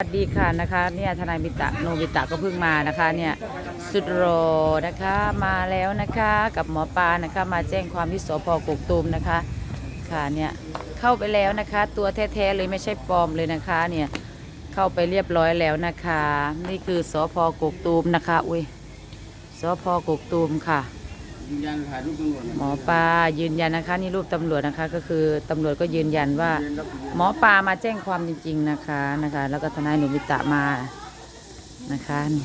สวัสดีค่ะนะคะเนี่ยทนายมิตะโนบิตะก็เพิ่งมานะคะเนี่ยสุดรอนะคะมาแล้วนะคะกับหมอปลานะคะมาแจ้งความที่สพกกตูมนะคะค่ะเนี่ยเข้าไปแล้วนะคะ ตัวแท้ๆเลยไม่ใช่ปลอมเลยนะคะเนี่ยเข้าไปเรียบร้อยแล้วนะคะ นี่คือสพกกตูมนะคะอุ้ยสพกกตูมค่ะ ยืนยันถ่ายรูปตำรวจหมอปลายืนยันนะคะ นี่รูปตำรวจนะคะ ก็คือตำรวจก็ยืนยันว่า หมอปลามาแจ้งความจริง ๆนะคะนะคะ แล้วก็ทนายหนุบิตะมานะคะนี่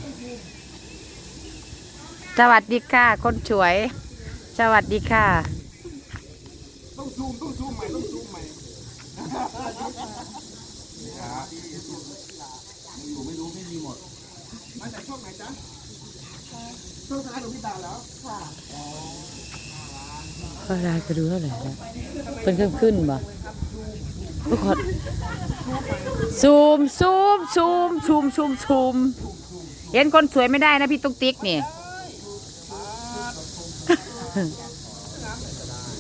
สวัสดีค่ะคนสวย สวัสดีค่ะต้องซูมต้องซูมใหม่ต้องซูมใหม่อยู่ไม่รู้ไม่มีหมดมาจากช่องไหนจ๊ะช่องทนายหลวงพี่ตาแล้ว เวลาจะดูเท่าไหร่แล้วเป็นขึ้นขึ้นบ่ทุกคนซูมซูมซูมซูมซูมซูมเห็นคนสวยไม่ได้นะพี่ตุ๊กติ๊กนี่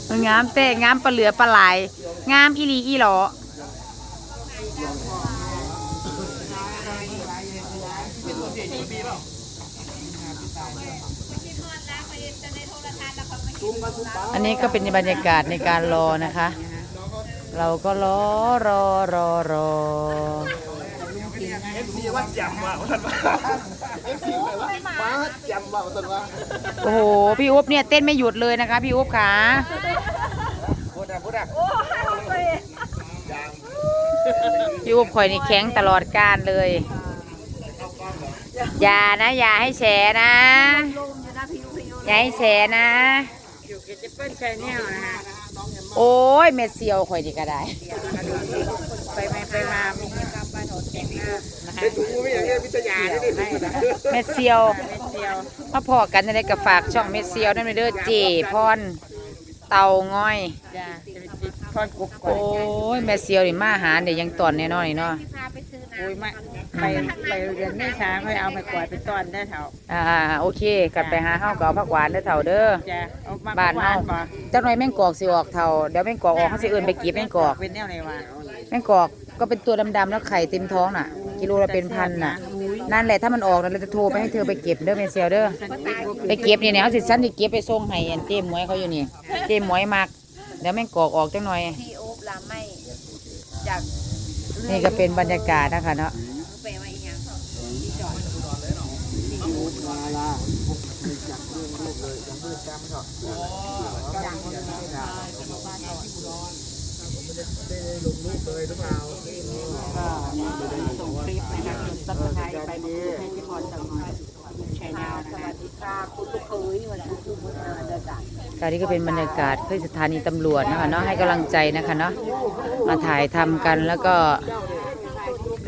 มันงามแต่งามปลาเหลือปลาไหลงามอีหลีอีหลอ อันนี้ก็เป็นบรรยากาศในการรอนะคะ เราก็รอรอรอรอเอฟซีว่าจำว่ะท่านว่าเอฟซีวะป้าจำว่ะท่านว่าโอ้โหพี่อุ๊บเนี่ยเต้นไม่หยุดเลยนะคะพี่อุ๊บขาพูดอะพูดอะพี่อุ๊บข่อยนี่แข็งตลอดการเลย อย่านะ อย่าให้แฉนะ ย่าให้แฉนะ อยู่กับเจเปิ้ลชแนลนะฮะโอ้ยเม็ดเซียวข่อยดีก็ได้ ไปไปไปมามีกรรมบ้านโหดแต่งหน้านะคะเป็นถุงมือไม่อย่างเงี้ยพิจารณาได้ดิเม็ดเซียวไม่เซียวมาพอกันในกับฝากช่องเม็ดเซียวนั่นไปเด้อเจพรเตาง้อยจ้ะจะไปติดพอนกุ๊กก่อโอ้นยแม่เซียวนี่มาหาเดี๋ยวยังตอนแน่นอนนี่เนาะอุ้ยมา ไปไปเรียนไม่ช้าค่อยเอาไปกวาดไปต้อนได้เถอะอ่าโอเคกลับไปหาเฮาก็เอาผักหวานเด้อเถ่าเด้อจ้ะเอามาบ้านหวาเฮานบ่จักหน่อยแม่งกอกสิออกเท่าเดี๋ยวแม่งกอกออกเขาสิเอิ้นไปเก็บแม่งกอก เป็นแนวไหนวะแม่งกอกก็เป็นตัวดำๆแล้วไข่เต็มท้องน่ะ กิโลละเป็นพันน่ะนั่นแหละถ้ามันออกน่ะเราจะโทรไปให้เธอไปเก็บเด้อแม่เซียวเด้อไปเก็บนี่เนี่ยเขาสิฉันสิเก็บไปส่งให้อันเจ้หมวยเขาอยู่นี่เจ้หมวยมักเดี๋ยวแม่งกอกออกจังหน่อยพี่โอ๊บลาไม่จากนี่ก็เป็นบรรยากาศนะคะเนาะ ไปมาอีกอย่าง มาลาจากเรื่องลูกเลย ยังไม่ได้จำเถอะได้ลงรูปเลยหรือเปล่าส่งคลิปนะคะตัดไทยไปให้ที่พรจังหวัดชแนลนะสคะวัสดีค่ะคุณลูกเคยวันนี้คุณมาเดินจากการนี้ก็เป็นบรรยากาศที่สถานีตำรวจนะคะเนาะให้กำลังใจนะคะเนาะมาถ่ายทำกันแล้วก็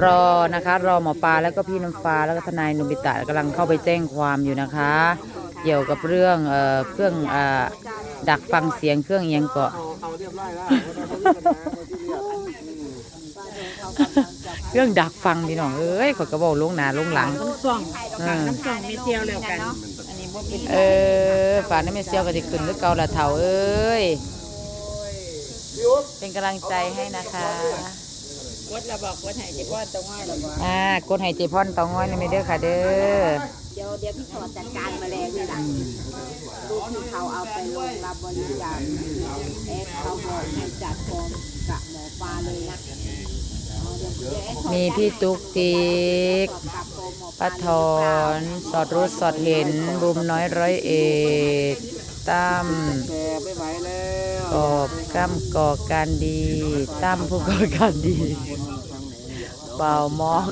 รอนะคะ รอหมอปลาแล้วก็พี่น้ำฟ้าแล้วก็ทนายนุบิตะกำลังเข้าไปแจ้งความอยู่นะคะ เกี่ยวกับเรื่องเอ่อเครื่องเอ่อดักฟังเสียงเครื่องเอียงเกาะ เอาเอาเรียบร้อยแล้วเราต้องมีปัญหาในที่เรียบเครื่องดักฟังพี่น้องเอ้ยขอยกระบอกลงหนาลงหลัง น้ำส่องเออ น้ำส่องไม่เซียวเร็วกันอันนี้บ่เป็นเออฝากน้ำเมเซียวก็จะขึ้นหรือเกาละเถาเอ้ย เป็นกำลังใจให้นะคะก ดระบอกกดให้เจเปิ้ลตรงง่ายระบอกอ่ากดให้เจพอนเตองอยนี่ไม่เด้อค่ะเด้อเดี๋ยวเดี๋ยวพี่ขอจัดการแมลงนี่แหละลูกที่เขาเอาไปลงรับบริจาคเอฟเขาบอกให้จัดพร้อมกับหมอปลาเลยนะเอาเดี๋ยวเดี๋ยวเอฟมีพี่ตุ๊กติ๊กกับโปรหมอปป้าลาถอน สอดรู้สอดเห็น บุมน้อยร้อยเอ็ดตั้ม แกไม่ไหวแล้ว กอบก้ำก่อการดีตั้มผู้ก่อการดีเป่ามอก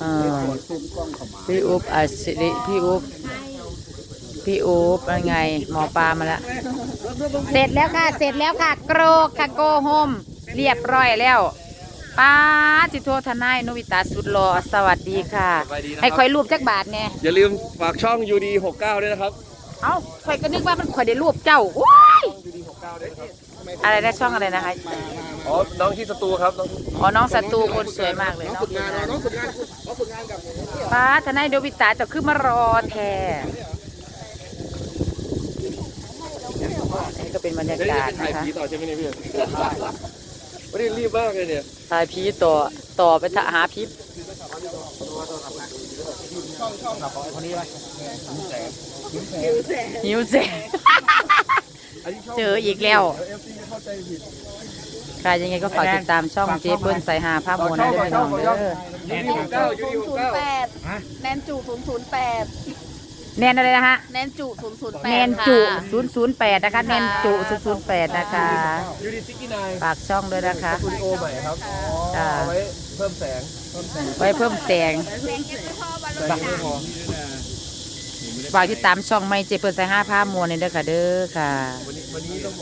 เออซุ่มกล้องเข้ามาพี่อุ๊บอัศริพี่อุ๊บพี่อุ๊บเป็นไง หมอปลามาแล้วเสร็จแล้วค่ะ เสร็จแล้วค่ะ โกรกค่ะโกโฮม เรียบร้อยแล้วป้าจิโททนายนุวิตาสุดหล่อสวัสดีค่ะ ให้คอยรูปจักบาทเนี่ยอย่าลืมฝากช่อง UD 69ด้วยนะครับ เอ้าคอยก็นึกว่ามันคอยได้รูปเจ้าโอ้ย อะไรนะช่องอะไรนะคะ อ๋อ น้องที่สตูครับน้องอ๋อ น้องศัตรูคนสวยมากเลยน้องฝึกงานน้องฝึกงานน้องฝึกงานกับป้าทนายโดบิตาจะขึ้นมารอแทอันนี้ก็เป็นบรรยาเดี๋ยวกาศจะถ่ายนะคะผีต่อใช่ไหมเนี่ยพี่ไม่ได้รีบมากเลยเนี่ยถ่ายพีต่อต่อไปทะหาพิษช่องช่องครับคนนี้ไหมหิวเสง เจออีกแล้ว เอฟซีเข้าใจผิดใครยังไงก็ฝากติดตามช่องเจ๊เปิ้ลใส่หาผ้าโมนะด้วยพี่น้องเด้อยูดีหกเก้ายูดีหกศูนเก้าย์แปดแนนจูศูนย์ศูนย์แปดแนนอะไรนะฮะ แนนจูศูนย์ศูนย์แปดแนนจุ008 นะคะ แนนจุ008 นะคะ ยูดีซิกกี้นายฝากช่องด้วยนะคะ สตูดิโอใหม่ครับอ๋อจ้าเอาไว้เพิ่มแสงเพิ่มแสงไว้เพิ่มแสง แสงเก็บไม่พอวันแสงไม่พอฝากติดตามช่องไม่เจเปิ้ลใส่ห้าผ้ามวลเลยเด้อค่ะเด้อค่ะ วันนี้ วันนี้ต้อง